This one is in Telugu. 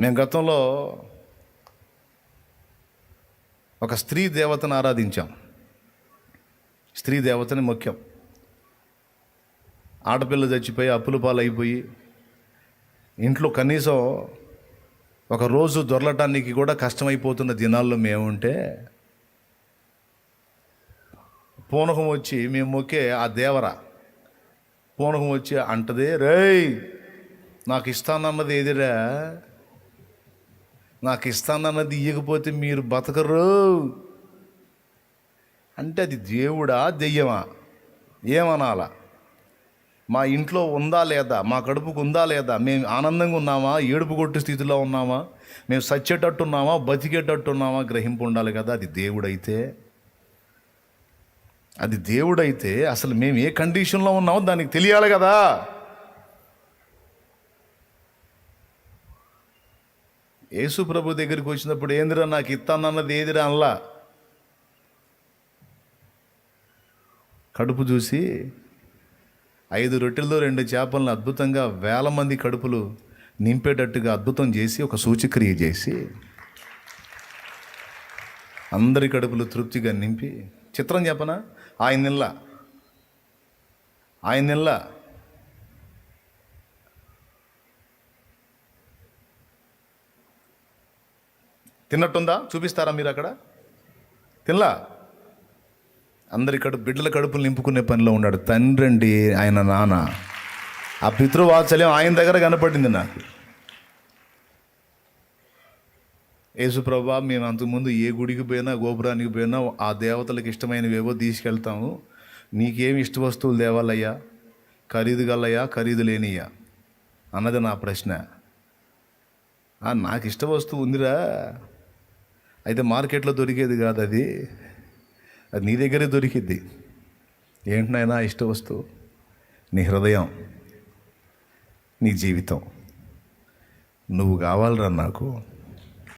మేము గతంలో ఒక స్త్రీ దేవతను ఆరాధించాం. స్త్రీ దేవతని ముఖ్యం ఆడపిల్ల చచ్చిపోయి అప్పుల పాలైపోయి ఇంట్లో కనీసం ఒక రోజు దొరలటానికి కూడా కష్టమైపోతున్న దినాల్లో మేముంటే పూనకం వచ్చి మేము మొక్కే ఆ దేవర. పూనకం వచ్చి అంటది రేయ్ నాకు ఇస్తానన్నది ఏదిరా? నాకు ఇస్తానన్నది ఇవ్వకపోతే మీరు బతకరు. అంటే అది దేవుడా దెయ్యమా? ఏమనాలా? మా ఇంట్లో ఉందా లేదా? మా కడుపుకు ఉందా లేదా? మేము ఆనందంగా ఉన్నామా? ఏడుపు కొట్టు స్థితిలో ఉన్నామా? మేము సచ్చేటట్టు ఉన్నామా బతికేటట్టు ఉన్నామా గ్రహింపు ఉండాలి కదా అది దేవుడైతే. అది దేవుడైతే అసలు మేము ఏ కండిషన్లో ఉన్నామో దానికి తెలియాలి కదా. యేసు ప్రభు దగ్గరికి వచ్చినప్పుడు ఏందిరా నాకు ఇస్తానన్నది ఏదిరా అనలా? కడుపు చూసి ఐదు రొట్టెలతో రెండు చేపలను అద్భుతంగా వేల మంది కడుపులు నింపేటట్టుగా అద్భుతం చేసి ఒక సూచక్రియ చేసి అందరి కడుపులు తృప్తిగా నింపి చిత్రం చెప్పనా? ఆయన నిల్ల ఆయన నిల్ల తిన్నట్టుందా? చూపిస్తారా మీరు అక్కడ? తినలా? అందరి కడుపు బిడ్డల కడుపులు నింపుకునే పనిలో ఉన్నాడు. తండ్రి అండి ఆయన నాన్న. ఆ పితృవాత్సల్యం ఆయన దగ్గర కనపడింది నాకు. యేసుప్రభా మేము అంతకుముందు ఏ గుడికి పోయినా గోపురానికి పోయినా ఆ దేవతలకు ఇష్టమైనవి ఏవో తీసుకెళ్తాము. నీకేమి ఇష్ట వస్తువులు దేవాలయ్యా ఖరీదు గల్లయ్యా ఖరీదు లేనియ్యా? అన్నది నా ప్రశ్న. నాకు ఇష్ట వస్తువు ఉందిరా. అయితే మార్కెట్లో దొరికేది కాదు అది. అది నీ దగ్గరే దొరికిద్ది. ఏంటినైనా ఇష్ట వస్తువు? నీ హృదయం నీ జీవితం. నువ్వు కావాలరా నాకు.